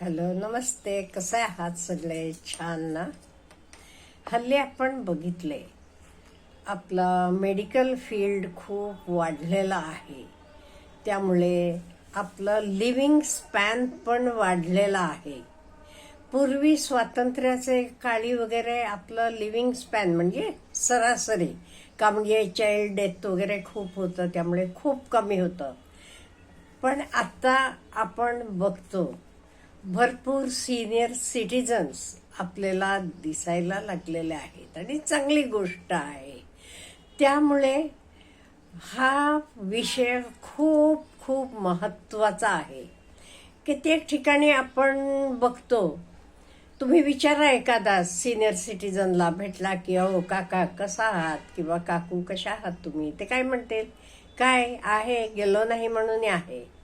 Hello नमस्ते. कसं आहात सगळे? छान ना? हल्ली आपण बघितले आपलं मेडिकल फील्ड खूप वाढलेलं आहे. त्यामुळे आपलं लिव्हिंग स्पॅन पण वाढलेलं आहे. पूर्वी स्वातंत्र्याचे काळी वगैरे आपलं लिव्हिंग स्पॅन म्हणजे सरासरी का म्हणजे चाइल्ड डेथ वगैरे खूप होतं त्यामुळे खूप कमी होतं. पण आत्ता आपण बघतो भरपूर सिनियर सिटीजन्स आपल्याला दिसायला लागलेले आहेत आणि चांगली गोष्ट आहे. त्यामुळे हा विषय खूप खूप महत्त्वाचा आहे. कित्येक ठिकाणी आपण बघतो तुम्ही विचारा एखादा सिनियर सिटीजनला भेटला की अहो काका कसा आहात? किंवा काकू कशा आहात तुम्ही? ते काय म्हणतील? काय आहे? गेलो नाही म्हणून आहे.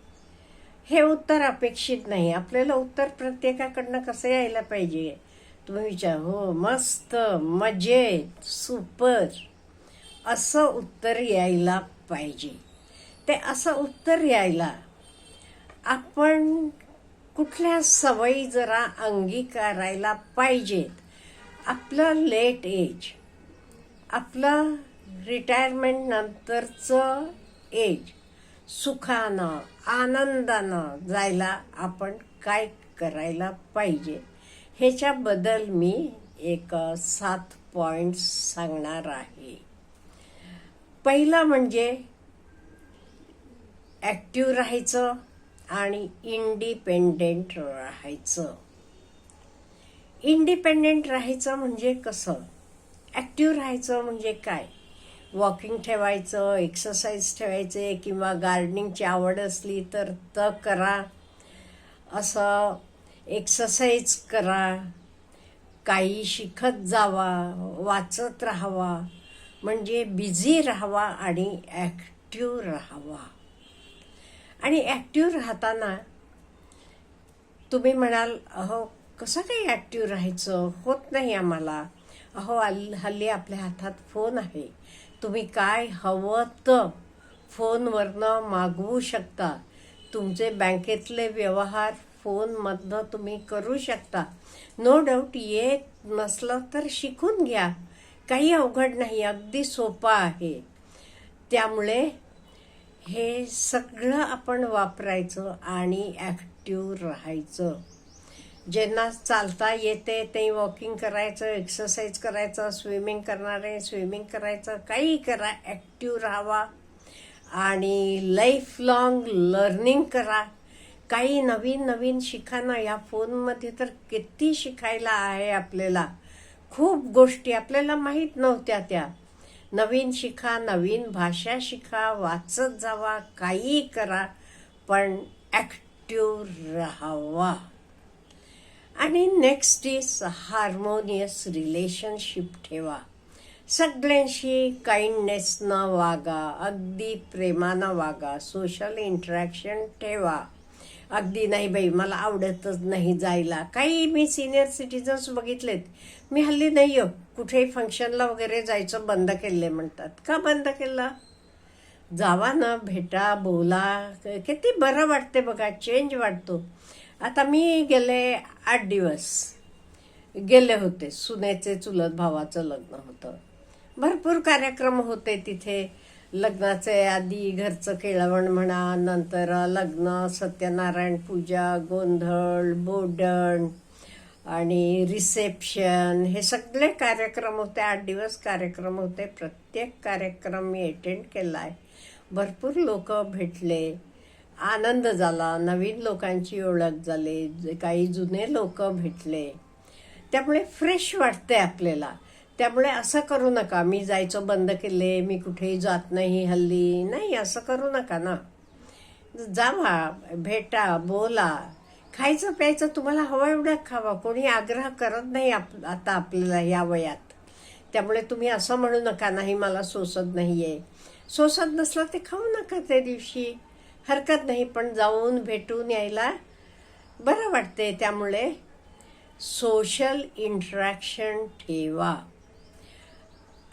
हे उत्तर अपेक्षित नाही. आपल्याला उत्तर प्रत्येकाकडनं कसं यायला पाहिजे? तुम्ही विचार. हो मस्त मजेत सुपर. असं उत्तर यायला पाहिजे. ते असं उत्तर यायला आपण कुठल्या सवयी जरा अंगीकारायला पाहिजेत? आपलं लेट एज आपलं रिटायरमेंटनंतरचं एज सुखानं आनंदानं जायला आपण काय करायला पाहिजे? ह्याच्याबद्दल मी एक सात पॉईंट्स सांगणार आहे. पहिला म्हणजे ॲक्टिव्ह राहायचं आणि इंडिपेंडेंट राहायचं. इंडिपेंडेंट राहायचं म्हणजे कसं? ॲक्टिव्ह राहायचं म्हणजे काय? वॉकिंग ठेवायचं एक्सरसाइज ठेवायचे किंवा गार्डनिंगची आवड असली तर त करा. असं एक्सरसाइज करा. काही शिकत जावा वाचत राहावा. म्हणजे बिझी राहावा आणि ॲक्टिव्ह राहावा. आणि ॲक्टिव्ह राहताना तुम्ही म्हणाल अहो कसं काही ॲक्टिव्ह राहायचं? होत नाही आम्हाला. अहो हल् हल्ली आपल्या हातात फोन आहे. तुम्ही काय हवं तर फोनवरनं मागवू शकता. तुमचे बँकेतले व्यवहार फोनमधनं तुम्ही करू शकता. नो डाऊट येत नसलं तर शिकून घ्या. काही अवघड नाही अगदी सोपं आहे. त्यामुळे हे सगळं आपण वापरायचं आणि ॲक्टिव्ह राहायचं. ज्यांना चालता येते ते वॉकिंग करायचं एक्सरसाइज करायचं स्विमिंग करणारे स्विमिंग करायचं काही करा ॲक्टिव्ह राहावा. आणि लाईफ लॉंग लर्निंग करा. काही नवीन नवीन शिका ना या फोनमध्ये तर किती शिकायला आहे आपल्याला. खूप गोष्टी आपल्याला माहीत नव्हत्या त्या. नवीन शिका नवीन भाषा शिका वाचत जावा काही करा पण ॲक्टिव्ह राहावा. आणि नेक्स्ट इज हार्मोनियस रिलेशनशिप ठेवा. सगळ्यांशी काइंडनेसनं वागा अगदी प्रेमानं वागा सोशल इंटरॅक्शन ठेवा. अगदी नाही बाई मला आवडतच नाही जायला. काही मी सिनियर सिटीजन्स बघितलेत. मी हल्ली नाही हो कुठेही फंक्शनला वगैरे जायचं बंद केले म्हणतात. का बंद केलं? जावा ना भेटा बोला. किती बरं वाटते बघा चेंज वाटतो. आता मी गेले आठ दिवस. गेले होते. सुनेचे चुलत भावाचं लग्न होतं. भरपूर कार्यक्रम होते तिथे. लग्नाचे आधी घरचं केळवण म्हणा नंतर लग्न सत्यनारायण पूजा गोंधळ बोडण आणि रिसेप्शन हे सगळे कार्यक्रम होते. आठ दिवस कार्यक्रम होते. प्रत्येक कार्यक्रम मी अटेंड केला आहे भरपूर लोक भेटले. आनंद झाला नवीन लोकांची ओळख झाली काही जुने लोक भेटले. त्यामुळे फ्रेश वाटते आपल्याला. त्यामुळे असं करू नका मी जायचं बंद केले मी कुठेही जात नाही हल्ली. नाही असं करू नका ना. जावा भेटा बोला. खायचं प्यायचं तुम्हाला हवं एवढं खावा. कोणी आग्रह करत नाही आप आता आपल्याला या वयात. त्यामुळे तुम्ही असं म्हणू नका नाही मला सोसत नाही आहे सोसत नसलं ते खाऊ नका त्या दिवशी. हरकत नाही पण जाऊन भेटून यायला बरं वाटते त्यामुळे. सोशल इंटरॅक्शन ठेवा.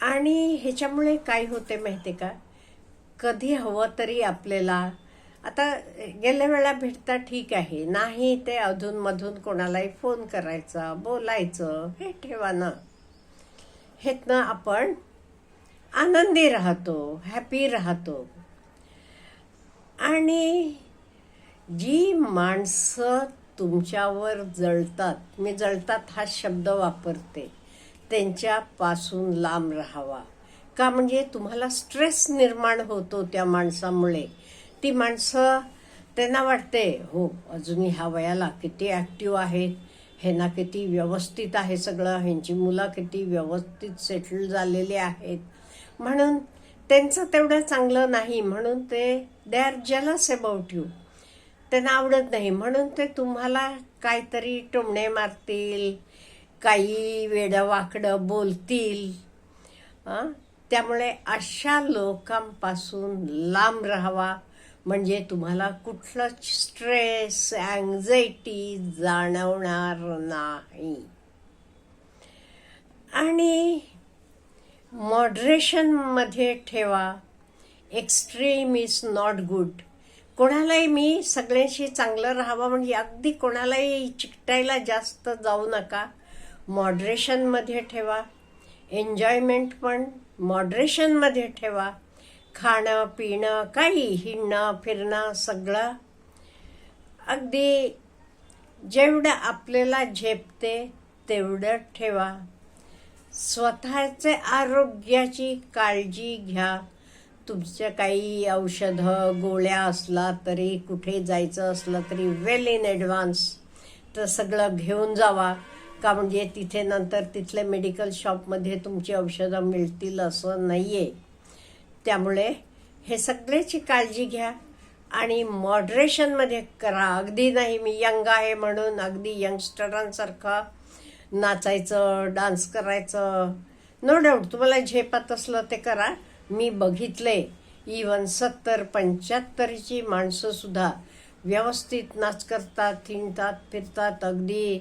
आणि ह्याच्यामुळे काय होते माहिती का? कधी हवं तरी आपल्याला आता गेल्या वेळा भेटता ठीक आहे नाही ते अधूनमधून कोणालाही फोन करायचा बोलायचं हे ठेवा ना. हेतनं आपण आनंदी राहतो हॅपी राहतो. आणि जी माणसं तुमच्यावर जळतात मी जळतात हा शब्द वापरते त्यांच्यापासून लांब राहावा. का म्हणजे तुम्हाला स्ट्रेस निर्माण होतो त्या माणसामुळे. ती माणसं त्यांना वाटते हो अजूनही ह्या वयाला किती ॲक्टिव्ह आहेत ह्यांना किती व्यवस्थित आहे सगळं ह्यांची मुलं किती व्यवस्थित सेटल झालेली आहेत. म्हणून त्यांचं तेवढं चांगलं नाही म्हणून ते they are jealous about you त्यांना आवडत नाही म्हणून ते तुम्हाला काहीतरी टोमणे मारतील काही वेडं वाकडं बोलतील त्यामुळे अशा लोकांपासून लांब राहावा म्हणजे तुम्हाला कुठलंच स्ट्रेस अँझायटी जाणवणार नाही. आणि मॉडरेशनमध्ये ठेवा. एक्स्ट्रीम इज नॉट गुड कोणालाही मी सगळ्यांशी चांगलं राहावं म्हणजे अगदी कोणालाही चिकटायला जास्त जाऊ नका. मॉडरेशनमध्ये ठेवा. एन्जॉयमेंट पण मॉडरेशनमध्ये ठेवा. खाणं पिणं काही हिंडणं फिरणं सगळं. अगदी जेवढं आपल्याला झेपते तेवढं ठेवा. स्वतःचे आरोग्याची काळजी घ्या. तुमच्या काही औषधं गोळ्या असला तरी कुठे जायचं असलं तरी वेल इन ॲडव्हान्स तर सगळं घेऊन जावा. का म्हणजे तिथे नंतर तिथल्या मेडिकल शॉपमध्ये तुमची औषधं मिळतील असं नाही आहे त्यामुळे हे सगळ्याची काळजी घ्या आणि मॉडरेशनमध्ये करा. अगदी नाही मी यंग आहे म्हणून अगदी यंगस्टरांसारखं नाचायचं डान्स करायचं. नो डाऊट तुम्हाला झेपत असलं ते करा. मी बघितले. इवन सत्तर पंच्याहत्तरची माणसंसुद्धा व्यवस्थित नाच करतात थिंडतात फिरतात अगदी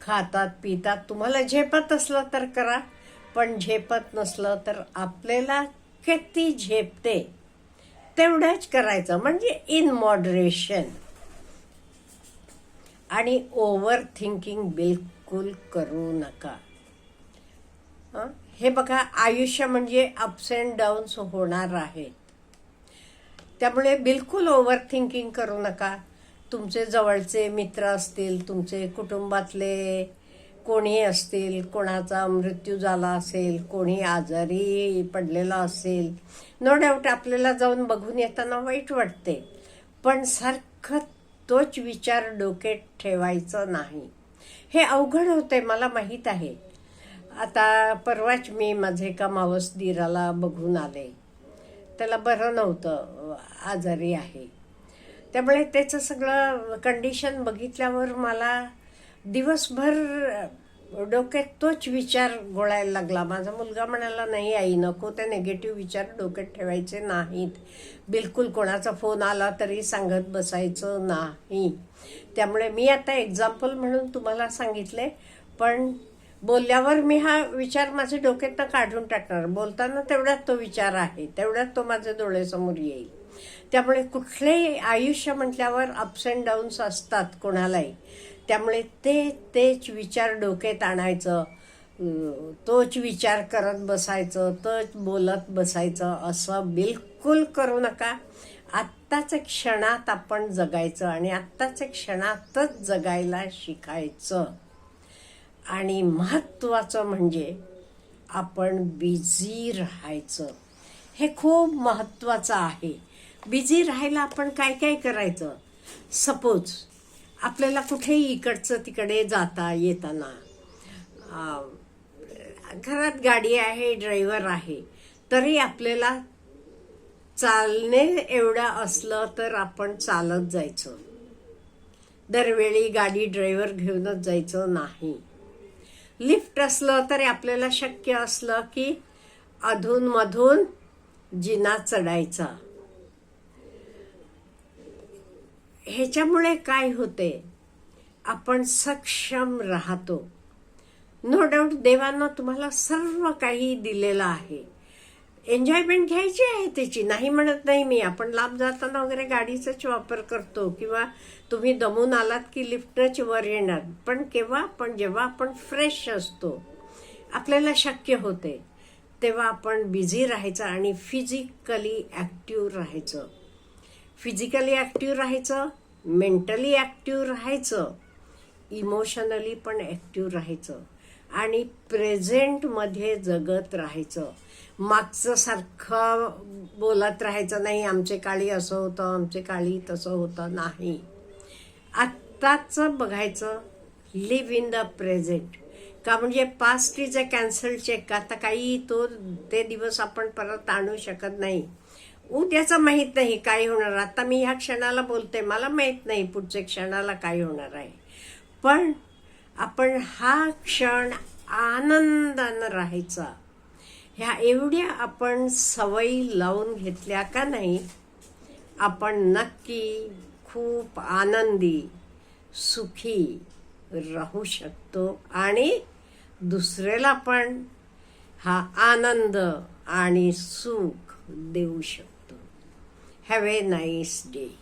खातात पितात. तुम्हाला झेपत असलं तर करा. पण झेपत नसलं तर आपल्याला किती झेपते? तेवढ्याच करायचं. म्हणजे इन मॉडरेशन आणि ओव्हर थिंकिंग बिलकुल करू नका. हे? बघा आयुष्य म्हणजे अप्स अँड डाऊन्स होणार आहेत. त्यामुळे बिलकुल ओव्हर थिंकिंग करू नका. तुमचे जवळचे मित्र असतील तुमचे कुटुंबातले कोणी असतील कोणाचा मृत्यू झाला असेल कोणी आजारी पडलेला असेल नो डाऊट आपल्याला जाऊन बघून येताना वाईट वाटते. पण सारखं तोच विचार डोक्यात ठेवायचं नाही. हे अवघड होते मला माहीत आहे. आता परवाच मी माझे एका मावस दिराला बघून आले. त्याला बरं नव्हतं आजारी आहे. त्यामुळे त्याचं सगळं कंडिशन बघितल्यावर मला दिवसभर डोक्यात तोच विचार गोळायला लागला. माझा मुलगा म्हणाला नाही आई नको ते नेगेटिव्ह विचार डोक्यात ठेवायचे नाहीत. बिलकुल कोणाचा फोन आला तरी सांगत बसायचं नाही. त्यामुळे मी आता एक्झाम्पल म्हणून तुम्हाला सांगितले पण बोलल्यावर मी हा विचार माझ्या डोक्यातनं काढून टाकणार. बोलताना तेवढ्यात तो विचार आहे तेवढ्यात तो माझ्या डोळ्यासमोर येईल. त्यामुळे कुठलेही आयुष्य म्हटल्यावर अप्स अँड डाऊन्स असतात कोणालाही. त्यामुळे ते तेच विचार डोक्यात आणायचं. तोच विचार करत बसायचं तोच बोलत बसायचं असं बिलकुल करू नका. आत्ताच्या क्षणात आपण जगायचं आणि आत्ताच्या क्षणातच जगायला शिकायचं. आणि महत्त्वाचं म्हणजे आपण बिझी राहायचं. हे खूप महत्त्वाचं आहे. बिझी राहायला आपण काय काय करायचं? सपोज आपल्याला कुठेही इकडचं तिकडे जाता येताना घरात गाडी आहे ड्रायव्हर आहे तरी आपल्याला चालणे एवढं असलं तर आपण चालत जायचं. दरवेळी गाडी ड्रायव्हर घेऊनच जायचं नाही. लिफ्ट असलं तरी आपल्याला शक्य असलं की अधूनमधून जिना चढायचा. ह्याच्यामुळे काय होते? आपण सक्षम राहतो. नो डाऊट देवानं तुम्हाला सर्व काही दिलेलं आहे. एन्जॉयमेंट घ्यायची आहे त्याची. नाही म्हणत नाही मी. आपण लांब जाताना वगैरे गाडीचाच वापर करतो किंवा तुम्ही दमून आलात की लिफ्टनच वर येणार. पण केव्हा पण जेव्हा आपण फ्रेश असतो आपल्याला शक्य होते. तेव्हा आपण बिझी राहायचं आणि फिजिकली ॲक्टिव्ह राहायचं. फिजिकली ॲक्टिव्ह राहायचं मेंटली ॲक्टिव्ह राहायचं इमोशनली पण ॲक्टिव्ह राहायचं. आणि प्रेझेंटमध्ये जगत राहायचं. मागचं सारखं बोलत राहायचं नाही आमचे काळी असं होतं आमचे काळी तसं होतं नाही. आत्ताचं बघायचं लिव्ह इन द प्रेझेंट का म्हणजे past is a cancel cheque आता काही तो ते दिवस आपण परत आणू शकत नाही. उद्याचं माहीत नाही काय होणार. आता मी ह्या क्षणाला बोलते मला माहीत नाही पुढच्या क्षणाला काय होणार आहे. पण आपण हा क्षण आनंदानं राहायचा. ह्या एवढ्या आपण सवयी लावून घेतल्या का नाही आपण नक्की खूप आनंदी सुखी राहू शकतो. आणि दुसऱ्याला पण हा आनंद आणि सुख देऊ शकतो. Have a nice day.